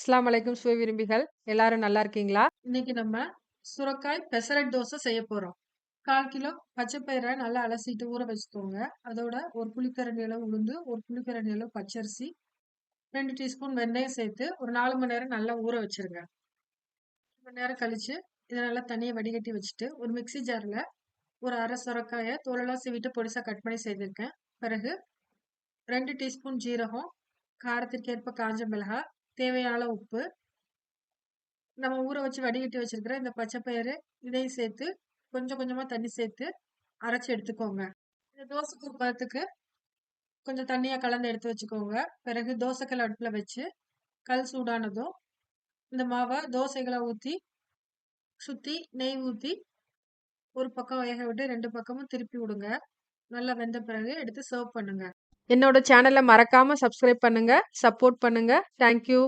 இஸ்லாம் அலைக்கும் சுவை விரும்பிகள் எல்லாரும் நல்லா இருக்கீங்களா? இன்னைக்கு நம்ம சுரக்காய் பெசரட் தோசை செய்ய போறோம். 1/4 கிலோ பச்சை பயிரை நல்லா அலசிட்டு ஊற வச்சுக்கோங்க. அதோட ஒரு குழிக்கரண்டி அளவு உளுந்து, ஒரு குழிக்கரண்டி அளவு பச்சரிசி, ரெண்டு டீஸ்பூன் வெந்தயம் சேர்த்து ஒரு நாலு மணி நேரம் நல்லா ஊற வச்சிருங்க மணி நேரம் கழிச்சு இதை நல்லா தனியாக வடிகட்டி வச்சுட்டு, ஒரு மிக்ஸி ஜாரில் ஒரு அரை சுரக்காயை தோலெல்லாம் சீவிட்டு பொடிசாக கட் பண்ணி செய்திருக்கேன் பிறகு ரெண்டு டீஸ்பூன் ஜீரகம், காரத்திற்கேற்ப காஞ்ச மிளகாய், தேவையான உப்பு, நம்ம ஊற வச்சு வடிகட்டி வச்சிருக்கிற இந்த பச்சை பயிறு இதையும் சேர்த்து கொஞ்சம் கொஞ்சமாக தண்ணி சேர்த்து அரைச்சி எடுத்துக்கோங்க. இந்த தோசைக்கு பதத்துக்கு கொஞ்சம் தண்ணியாக கலந்து எடுத்து வச்சுக்கோங்க. பிறகு தோசைக்கல் அடுப்பில் வச்சு கல் சூடானதும் இந்த மாவை தோசைகளை ஊற்றி சுற்றி நெய் ஊற்றி ஒரு பக்கம் வேக விட்டு ரெண்டு பக்கமும் திருப்பி விடுங்க. நல்லா வெந்த பிறகு எடுத்து சர்வ் பண்ணுங்க. என்னோட சேனலை மறக்காமல் சப்ஸ்கிரைப் பண்ணுங்கள் சப்போர்ட் பண்ணுங்கள் தேங்க் யூ.